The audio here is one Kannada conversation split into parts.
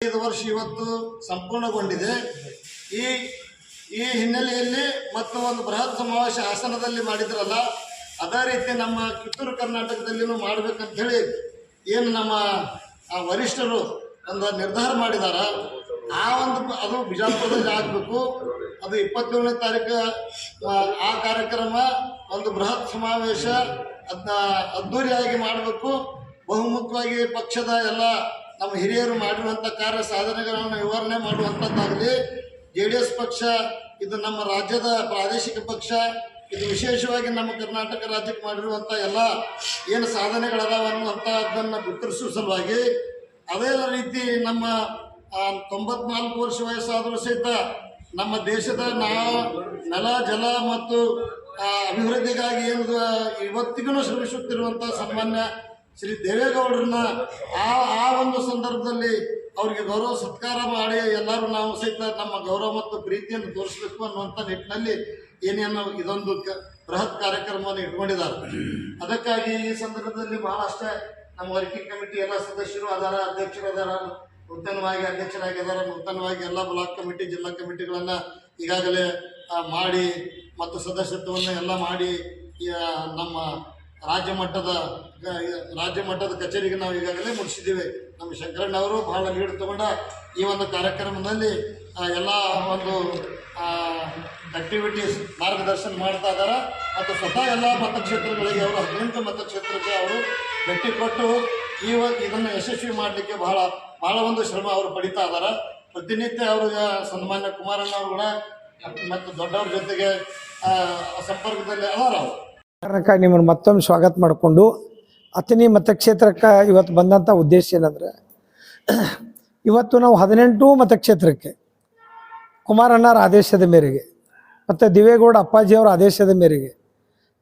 ಐದು ವರ್ಷ ಇವತ್ತು ಸಂಪೂರ್ಣಗೊಂಡಿದೆ. ಈ ಈ ಹಿನ್ನೆಲೆಯಲ್ಲಿ ಮತ್ತು ಒಂದು ಬೃಹತ್ ಸಮಾವೇಶ ಹಾಸನದಲ್ಲಿ ಮಾಡಿದ್ರಲ್ಲ ಅದೇ ರೀತಿ ನಮ್ಮ ಕಿತ್ತೂರು ಕರ್ನಾಟಕದಲ್ಲಿನೂ ಮಾಡಬೇಕಂತ ಹೇಳಿ ಏನು ನಮ್ಮ ಆ ವರಿಷ್ಠರು ಒಂದು ನಿರ್ಧಾರ ಮಾಡಿದಾರ. ಆ ಒಂದು ಅದು ಬಿಜಾಪುರದಲ್ಲಿ ಆಗಬೇಕು. ಅದು ಇಪ್ಪತ್ತೇಳನೇ ತಾರೀಕು ಆ, ಕಾರ್ಯಕ್ರಮ ಒಂದು ಬೃಹತ್ ಸಮಾವೇಶ ಅದನ್ನ ಅದ್ಧೂರಿಯಾಗಿ ಮಾಡಬೇಕು. ಬಹುಮುಖವಾಗಿ ಪಕ್ಷದ ಎಲ್ಲ ನಮ್ಮ ಹಿರಿಯರು ಮಾಡಿರುವಂಥ ಕಾರ್ಯ ಸಾಧನೆಗಳನ್ನು ವಿವರಣೆ ಮಾಡುವಂಥದ್ದಾಗಲಿ ಜೆ ಡಿ ಎಸ್ ಪಕ್ಷ, ಇದು ನಮ್ಮ ರಾಜ್ಯದ ಪ್ರಾದೇಶಿಕ ಪಕ್ಷ, ಇದು ವಿಶೇಷವಾಗಿ ನಮ್ಮ ಕರ್ನಾಟಕ ರಾಜ್ಯಕ್ಕೆ ಮಾಡಿರುವಂಥ ಎಲ್ಲ ಏನು ಸಾಧನೆಗಳದಾವ ಅನ್ನುವಂಥದ್ದನ್ನು ಬಿತ್ತರಿಸುವ ಸಲುವಾಗಿ, ಅದೇ ರೀತಿ ನಮ್ಮ ತೊಂಬತ್ನಾಲ್ಕು ವರ್ಷ ವಯಸ್ಸಾದರೂ ಸಹಿತ ನಮ್ಮ ದೇಶದ ನಾ, ನೆಲ, ಜಲ ಮತ್ತು ಅಭಿವೃದ್ಧಿಗಾಗಿ ಏನು ಇವತ್ತಿಗೂ ಶ್ರಮಿಸುತ್ತಿರುವಂಥ ಸನ್ಮಾನ್ಯ ಶ್ರೀ ದೇವೇಗೌಡರನ್ನ ಆ ಆ ಒಂದು ಸಂದರ್ಭದಲ್ಲಿ ಅವರಿಗೆ ಗೌರವ ಸತ್ಕಾರ ಮಾಡಿ ಎಲ್ಲರೂ ನಾವು ಸಹಿತ ನಮ್ಮ ಗೌರವ ಮತ್ತು ಪ್ರೀತಿಯನ್ನು ತೋರಿಸಬೇಕು ಅನ್ನುವಂಥ ನಿಟ್ಟಿನಲ್ಲಿ ಏನೇನು ಇದೊಂದು ಕ- ಬೃಹತ್ ಕಾರ್ಯಕ್ರಮವನ್ನು ಇಟ್ಕೊಂಡಿದ್ದಾರೆ. ಅದಕ್ಕಾಗಿ ಈ ಸಂದರ್ಭದಲ್ಲಿ ಬಹಳಷ್ಟೇ ನಮ್ಮ ವರ್ಕಿಂಗ್ ಕಮಿಟಿ ಎಲ್ಲ ಸದಸ್ಯರು ಅದಾರ ಅಧ್ಯಕ್ಷರು ಅದಾರ ನೂತನವಾಗಿ ಅಧ್ಯಕ್ಷರಾಗಿದ್ದಾರೆ ನೂತನವಾಗಿ ಎಲ್ಲ ಬ್ಲಾಕ್ ಕಮಿಟಿ, ಜಿಲ್ಲಾ ಕಮಿಟಿಗಳನ್ನು ಈಗಾಗಲೇ ಮಾಡಿ ಮತ್ತು ಸದಸ್ಯತ್ವವನ್ನು ಎಲ್ಲ ಮಾಡಿ ನಮ್ಮ ರಾಜ್ಯ ಮಟ್ಟದ ರಾಜ್ಯ ಮಟ್ಟದ ಕಚೇರಿಗೆ ನಾವು ಈಗಾಗಲೇ ಮುಗಿಸಿದ್ದೀವಿ ನಮ್ಮ ಶಂಕರಣ್ಣ ಅವರು ಬಹಳ ಲೀಡ್ ತಗೊಂಡ ಈ ಒಂದು ಕಾರ್ಯಕ್ರಮದಲ್ಲಿ ಎಲ್ಲ ಒಂದು ಆಕ್ಟಿವಿಟೀಸ್ ಮಾರ್ಗದರ್ಶನ ಮಾಡ್ತಾ ಇದ್ದಾರೆ ಮತ್ತು ಸ್ವತಃ ಎಲ್ಲ ಮತಕ್ಷೇತ್ರಗಳಿಗೆ ಅವರು ಹದಿನೆಂಟು ಮತಕ್ಷೇತ್ರಕ್ಕೆ ಅವರು ಭೇಟಿ ಕೊಟ್ಟು ಈ ಇದನ್ನು ಯಶಸ್ವಿ ಮಾಡಲಿಕ್ಕೆ ಬಹಳ ಬಹಳ ಒಂದು ಶ್ರಮ ಅವರು ಪಡಿತಾ ಇದ್ದಾರೆ ಪ್ರತಿನಿತ್ಯ ಅವರು ಸನ್ಮಾನ್ಯ ಕುಮಾರಣ್ಣ ಅವರು ಕೂಡ, ಮತ್ತು ದೊಡ್ಡವ್ರ ಜೊತೆಗೆ ಸಂಪರ್ಕದಲ್ಲಿ ಅದಾರ ಅವರು. ಕಾರಣಕ್ಕೆ ನಿಮ್ಮನ್ನು ಮತ್ತೊಮ್ಮೆ ಸ್ವಾಗತ ಮಾಡಿಕೊಂಡು ಅತನಿ ಮತಕ್ಷೇತ್ರಕ್ಕೆ ಇವತ್ತು ಬಂದಂಥ ಉದ್ದೇಶ ಏನಂದ್ರೆ, ಇವತ್ತು ನಾವು ಹದಿನೆಂಟು ಮತಕ್ಷೇತ್ರಕ್ಕೆ ಕುಮಾರಣ್ಣರ ಆದೇಶದ ಮೇರೆಗೆ ಮತ್ತು ದಿವೇಗೌಡ ಅಪ್ಪಾಜಿಯವರ ಆದೇಶದ ಮೇರೆಗೆ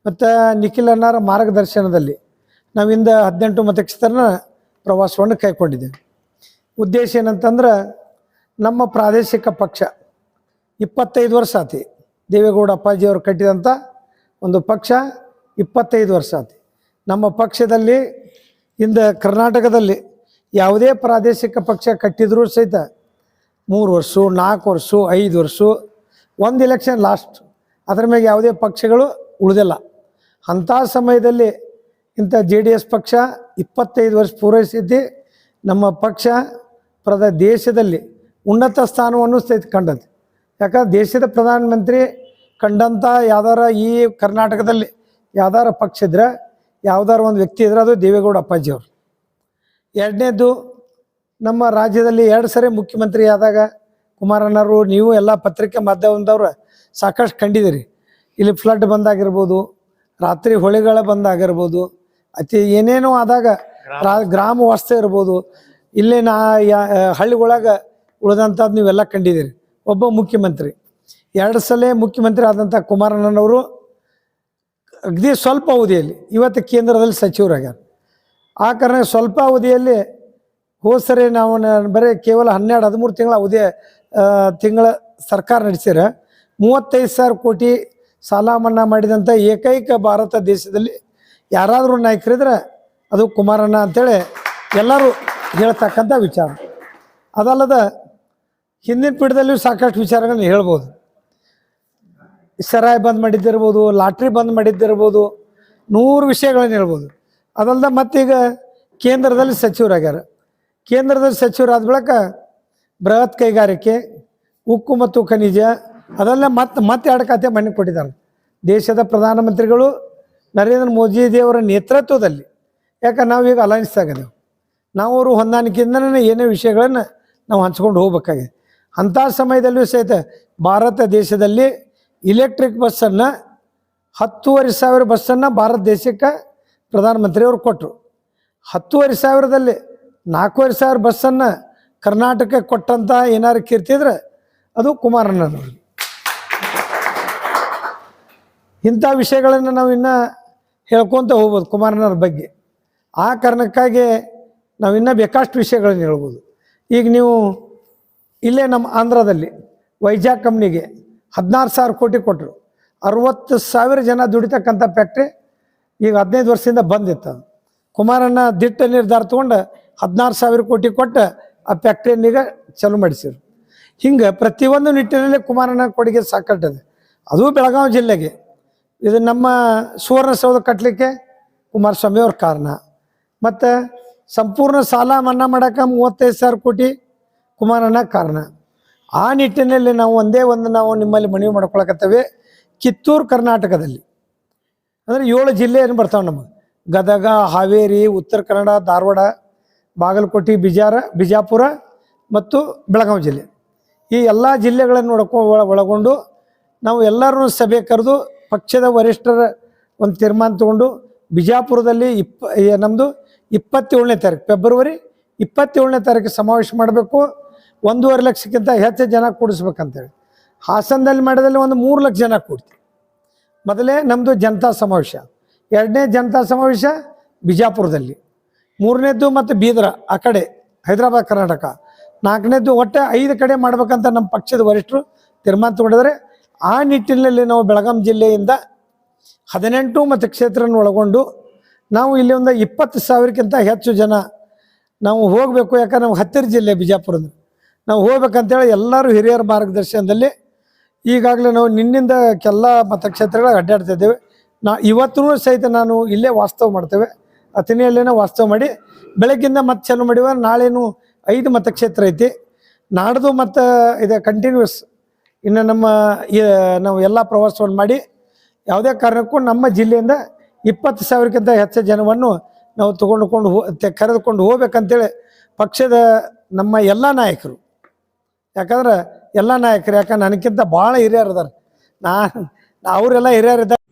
ಮತ್ತು ನಿಖಿಲ್ ಅಣ್ಣರ ಮಾರ್ಗದರ್ಶನದಲ್ಲಿ ನಾವಿಂದ ಹದಿನೆಂಟು ಮತಕ್ಷೇತ್ರನ ಪ್ರವಾಸವನ್ನು ಕೈಗೊಂಡಿದ್ದೇವೆ. ಉದ್ದೇಶ ಏನಂತಂದ್ರೆ, ನಮ್ಮ ಪ್ರಾದೇಶಿಕ ಪಕ್ಷ ಇಪ್ಪತ್ತೈದು ವರ್ಷ ಆತಿ ದೇವೇಗೌಡ ಅಪ್ಪಾಜಿಯವರು ಕಟ್ಟಿದಂಥ ಒಂದು ಪಕ್ಷ. ಇಪ್ಪತ್ತೈದು ವರ್ಷ ಆಯ್ತು ನಮ್ಮ ಪಕ್ಷದಲ್ಲಿ ಇಂದ ಕರ್ನಾಟಕದಲ್ಲಿ ಯಾವುದೇ ಪ್ರಾದೇಶಿಕ ಪಕ್ಷ ಕಟ್ಟಿದರೂ ಸಹಿತ ಮೂರು ವರ್ಷ, ನಾಲ್ಕು ವರ್ಷ, ಐದು ವರ್ಷ, ಒಂದು ಎಲೆಕ್ಷನ್ ಲಾಸ್ಟ್ ಅದ್ರ ಮೇಲೆ ಯಾವುದೇ ಪಕ್ಷಗಳು ಉಳಿದಿಲ್ಲ. ಅಂಥ ಸಮಯದಲ್ಲಿ ಇಂಥ ಜೆ ಡಿ ಎಸ್ ಪಕ್ಷ ಇಪ್ಪತ್ತೈದು ವರ್ಷ ಪೂರೈಸಿದ್ದು ನಮ್ಮ ಪಕ್ಷ ಪ್ರದ ದೇಶದಲ್ಲಿ ಉನ್ನತ ಸ್ಥಾನವನ್ನು ಸಹಿತ ಕಂಡದ್ದು. ಯಾಕಂದ್ರೆ ದೇಶದ ಪ್ರಧಾನಮಂತ್ರಿ ಕಂಡಂಥ ಯಾವ್ದಾರ ಈ ಕರ್ನಾಟಕದಲ್ಲಿ ಯಾವ್ದಾರ ಪಕ್ಷ ಇದ್ರೆ ಯಾವ್ದಾರ ಒಂದು ವ್ಯಕ್ತಿ ಇದ್ರೆ ಅದು ದೇವೇಗೌಡ ಅಪ್ಪಾಜಿಯವರು ಎರಡನೇದು ನಮ್ಮ ರಾಜ್ಯದಲ್ಲಿ ಎರಡು ಸರಿ ಮುಖ್ಯಮಂತ್ರಿ ಆದಾಗ ಕುಮಾರಣ್ಣವರು ನೀವು ಎಲ್ಲ ಪತ್ರಿಕೆ ಮಾಧ್ಯಮದವ್ರು ಸಾಕಷ್ಟು ಕಂಡಿದ್ದೀರಿ. ಇಲ್ಲಿ ಫ್ಲಡ್ ಬಂದಾಗಿರ್ಬೋದು ರಾತ್ರಿ ಹೊಳೆಗಳ ಬಂದಾಗಿರ್ಬೋದು ಅತಿ ಏನೇನೋ ಆದಾಗ ರಾ ಗ್ರಾಮ. ವಾಸ್ತೆ ಇರ್ಬೋದು ಇಲ್ಲೇ ನಾ ಯಾ ಹಳ್ಳಿಗೊಳಗೆ ಉಳಿದಂಥದ್ದು ನೀವೆಲ್ಲ ಕಂಡಿದ್ದೀರಿ. ಒಬ್ಬ ಮುಖ್ಯಮಂತ್ರಿ. ಎರಡು ಸಲ ಮುಖ್ಯಮಂತ್ರಿ ಆದಂಥ ಕುಮಾರಣ್ಣನವರು ಅಗದಿ ಸ್ವಲ್ಪ ಅವಧಿಯಲ್ಲಿ. ಇವತ್ತು ಕೇಂದ್ರದಲ್ಲಿ ಸಚಿವರಾಗ್ಯಾರ. ಆ ಕಾರಣ ಸ್ವಲ್ಪ ಅವಧಿಯಲ್ಲಿ ಹೋದ ಸರಿ ನಾವು ಬರೀ ಕೇವಲ ಹನ್ನೆರಡು, ಹದಿಮೂರು ತಿಂಗಳ ಅವಧಿ ತಿಂಗಳ ಸರ್ಕಾರ ನಡೆಸ್ಯಾರ ಮೂವತ್ತೈದು ಸಾವಿರ ಕೋಟಿ ಸಾಲ ಮನ್ನಾ ಮಾಡಿದಂಥ ಏಕೈಕ ಭಾರತ ದೇಶದಲ್ಲಿ ಯಾರಾದರೂ ನಾಯಕರಿದ್ರೆ ಅದು ಕುಮಾರಣ್ಣ ಅಂತೇಳಿ ಎಲ್ಲರೂ ಹೇಳ್ತಕ್ಕಂಥ ವಿಚಾರ. ಅದಲ್ಲದ ಹಿಂದಿನ ಪೀಠದಲ್ಲಿಯೂ ಸಾಕಷ್ಟು ವಿಚಾರಗಳನ್ನ ಹೇಳ್ಬೋದು. ಸರಾಯಿ ಬಂದ್ ಮಾಡಿದ್ದಿರ್ಬೋದು, ಲಾಟ್ರಿ ಬಂದ್ ಮಾಡಿದ್ದಿರ್ಬೋದು, ನೂರು ವಿಷಯಗಳನ್ನ ಹೇಳ್ಬೋದು. ಅದಲ್ಲದೆ ಮತ್ತೀಗ ಕೇಂದ್ರದಲ್ಲಿ ಸಚಿವರಾಗ್ಯಾರ. ಕೇಂದ್ರದಲ್ಲಿ ಸಚಿವರಾದ ಬಳಿಕ ಬೃಹತ್ ಕೈಗಾರಿಕೆ, ಉಕ್ಕು ಮತ್ತು ಖನಿಜ, ಅದೆಲ್ಲ ಮತ್ತೆ ಮತ್ತೆ ಎರಡು ಖಾತೆ ಮನೆ ಕೊಟ್ಟಿದ್ದಾರೆ. ದೇಶದ ಪ್ರಧಾನಮಂತ್ರಿಗಳು ನರೇಂದ್ರ ಮೋದಿ ದೇವರ ನೇತೃತ್ವದಲ್ಲಿ. ಯಾಕೆ ನಾವೀಗ ಅಲಯನ್ಸ್ ಆಗಿದ್ದೇವೆ ನಾವು ಅವರು ಹೊಂದಾಣಿಕೆಯಿಂದನೇ ಏನೇ ವಿಷಯಗಳನ್ನು ನಾವು ಹಂಚ್ಕೊಂಡು ಹೋಗ್ಬೇಕಾಗಿದೆ. ಅಂಥ ಸಮಯದಲ್ಲೂ ಸಹಿತ ಭಾರತ ದೇಶದಲ್ಲಿ ಇಲೆಕ್ಟ್ರಿಕ್ ಬಸ್ಸನ್ನು ಹತ್ತೂವರೆ ಸಾವಿರ ಬಸ್ಸನ್ನು ಭಾರತ ದೇಶಕ್ಕೆ ಪ್ರಧಾನಮಂತ್ರಿಯವರು ಕೊಟ್ಟರು ಹತ್ತುವರೆ ಸಾವಿರದಲ್ಲಿ ನಾಲ್ಕೂವರೆ ಸಾವಿರ ಬಸ್ಸನ್ನು ಕರ್ನಾಟಕಕ್ಕೆ ಕೊಟ್ಟಂಥ ಏನಾರು ಕೀರ್ತಿದ್ರೆ ಅದು ಕುಮಾರಣ್ಣನವರು. ಇಂಥ ವಿಷಯಗಳನ್ನು ನಾವು ಇನ್ನೂ ಹೇಳ್ಕೊತ ಹೋಗ್ಬೋದು ಕುಮಾರಣ್ಣವ್ರ ಬಗ್ಗೆ. ಆ ಕಾರಣಕ್ಕಾಗಿ ನಾವು ಇನ್ನೂ ಬೇಕಷ್ಟು ವಿಷಯಗಳನ್ನ ಹೇಳ್ಬೋದು. ಈಗ ನೀವು ಇಲ್ಲೇ ನಮ್ಮ ಆಂಧ್ರದಲ್ಲಿ ವೈಜಾಗ್ ಕಂಪ್ನಿಗೆ ಹದಿನಾರು ಸಾವಿರ ಕೋಟಿ ಕೊಟ್ಟರು ಅರವತ್ತು ಸಾವಿರ ಜನ ದುಡಿತಕ್ಕಂಥ ಫ್ಯಾಕ್ಟ್ರಿ ಈಗ ಹದಿನೈದು ವರ್ಷದಿಂದ ಬಂದಿತ್ತು ಅದು ಕುಮಾರಣ್ಣ ದಿಟ್ಟ ನಿರ್ಧಾರ ತೊಗೊಂಡು ಹದಿನಾರು ಸಾವಿರ ಕೋಟಿ ಕೊಟ್ಟು ಆ ಫ್ಯಾಕ್ಟ್ರಿಯನ್ನೀಗ ಚಾಲೂ ಮಾಡಿಸಿರು ಹಿಂಗೆ ಪ್ರತಿಯೊಂದು ನಿಟ್ಟಿನಲ್ಲಿ ಕುಮಾರಣ್ಣ ಕೊಡುಗೆ ಸಾಕಟ್ಟಿದೆ ಅದು ಬೆಳಗಾವಿ ಜಿಲ್ಲೆಗೆ. ಇದು ನಮ್ಮ ಸುವರ್ಣಸೌಧ ಕಟ್ಟಲಿಕ್ಕೆ ಕುಮಾರಸ್ವಾಮಿ ಅವ್ರ ಕಾರಣ. ಮತ್ತು ಸಂಪೂರ್ಣ ಸಾಲ ಮನ್ನಾ ಮಾಡೋಕೆ ಮೂವತ್ತೈದು ಸಾವಿರ ಕೋಟಿ ಕುಮಾರಣ್ಣ ಕಾರಣ. ಆ ನಿಟ್ಟಿನಲ್ಲಿ ನಾವು ಒಂದೇ ಒಂದು ನಾವು ನಿಮ್ಮಲ್ಲಿ ಮನವಿ ಮಾಡ್ಕೊಳಕತ್ತೇವೆ. ಕಿತ್ತೂರು ಕರ್ನಾಟಕದಲ್ಲಿ. ಅಂದರೆ ಏಳು ಏನು ಬರ್ತಾವೆ ನಮಗೆ? ಗದಗ, ಹಾವೇರಿ, ಉತ್ತರ ಕನ್ನಡ, ಧಾರವಾಡ, ಬಾಗಲಕೋಟೆ, ಬಿಜಾರ, ಬಿಜಾಪುರ ಮತ್ತು ಬೆಳಗಾವಿ ಜಿಲ್ಲೆ. ಈ ಎಲ್ಲ ಜಿಲ್ಲೆಗಳನ್ನು ನೋಡ್ಕೊ ಒಳ- ಒಳಗೊಂಡು ನಾವು ಎಲ್ಲರೂ ಸಭೆ ಕರೆದು ಪಕ್ಷದ ವರಿಷ್ಠರ ಒಂದು ತೀರ್ಮಾನ ತಗೊಂಡು ಬಿಜಾಪುರದಲ್ಲಿ ಇಪ್ಪ ನಮ್ಮದು ಇಪ್ಪತ್ತೇಳನೇ ತಾರೀಕು, ಫೆಬ್ರವರಿ ಇಪ್ಪತ್ತೇಳನೇ ತಾರೀಕು ಸಮಾವೇಶ ಮಾಡಬೇಕು. ಒಂದೂವರೆ ಲಕ್ಷಕ್ಕಿಂತ ಹೆಚ್ಚು ಜನ ಕೂಡಿಸ್ಬೇಕಂತೇಳಿ. ಹಾಸನದಲ್ಲಿ ಮಾಡಿದಲ್ಲಿ ಒಂದು ಮೂರು ಲಕ್ಷ ಜನ ಕೂಡ್ತೀವಿ ಮೊದಲೇ ನಮ್ಮದು ಜನತಾ ಸಮಾವೇಶ. ಎರಡನೇ ಜನತಾ ಸಮಾವೇಶ ಬಿಜಾಪುರದಲ್ಲಿ. ಮೂರನೇದ್ದು ಮತ್ತು ಬೀದರ, ಆ ಕಡೆ ಹೈದರಾಬಾದ್, ಕರ್ನಾಟಕ. ನಾಲ್ಕನೇದ್ದು ಒಟ್ಟು ಐದು ಕಡೆ ಮಾಡ್ಬೇಕಂತ ನಮ್ಮ ಪಕ್ಷದ ವರಿಷ್ಠರು ತೀರ್ಮಾನ ತಗೊಂಡಿದ್ದಾರೆ. ಆ ನಿಟ್ಟಿನಲ್ಲಿ ನಾವು ಬೆಳಗಾಂ ಜಿಲ್ಲೆಯಿಂದ ಹದಿನೆಂಟು ಮತ್ತು ಕ್ಷೇತ್ರನ ಒಳಗೊಂಡು ನಾವು ಇಲ್ಲಿ ಒಂದು ಇಪ್ಪತ್ತು ಸಾವಿರಕ್ಕಿಂತ ಹೆಚ್ಚು ಜನ ನಾವು ಹೋಗಬೇಕು, ಯಾಕಂದ್ರೆ ನಾವು ಹತ್ತಿರ ಜಿಲ್ಲೆ ಬಿಜಾಪುರದ ನಾವು ಹೋಗ್ಬೇಕಂತೇಳಿ ಎಲ್ಲರೂ ಹಿರಿಯರ ಮಾರ್ಗದರ್ಶನದಲ್ಲಿ ಈಗಾಗಲೇ ನಾವು ನಿನ್ನಿಂದ ಕೆಲ ಮತಕ್ಷೇತ್ರಗಳಿಗೆ ಅಡ್ಡಾಡ್ತಾ ಇದ್ದೇವೆ. ನಾ ಇವತ್ತೂ ಸಹಿತ ನಾನು ಇಲ್ಲೇ ವಾಸ್ತವ ಮಾಡ್ತೇವೆ. ಅಥಣಿಯಲ್ಲೇನೆ ವಾಸ್ತವ ಮಾಡಿ ಬೆಳಗ್ಗಿಂದ ಮತ್ತೆ ಚಾಲು ಮಾಡಿವ ನಾಳೆನೂ ಐದು ಮತಕ್ಷೇತ್ರ ಐತಿ. ನಾಡ್ದು ಮತ್ತು ಇದೆ ಕಂಟಿನ್ಯೂಸ್ ಇನ್ನು ನಮ್ಮ ನಾವು ಎಲ್ಲ ಪ್ರವಾಸವನ್ನು ಮಾಡಿ ಯಾವುದೇ ಕಾರಣಕ್ಕೂ ನಮ್ಮ ಜಿಲ್ಲೆಯಿಂದ ಇಪ್ಪತ್ತು ಸಾವಿರಕ್ಕಿಂತ ಹೆಚ್ಚು ಜನವನ್ನು ನಾವು ತಗೊಂಡುಕೊಂಡು ಹೋ ಕರೆದುಕೊಂಡು ಹೋಗ್ಬೇಕಂತೇಳಿ ಪಕ್ಷದ ನಮ್ಮ ಎಲ್ಲ ನಾಯಕರು ಯಾಕಂದ್ರೆ ಎಲ್ಲ ನಾಯಕರು ಯಾಕಂದ್ರೆ ನನಗಿಂತ ಭಾಳ ಹಿರಿಯರು ಅದಾರ ನಾ ಅವರೆಲ್ಲ ಹಿರಿಯರಿದ್ದಾರೆ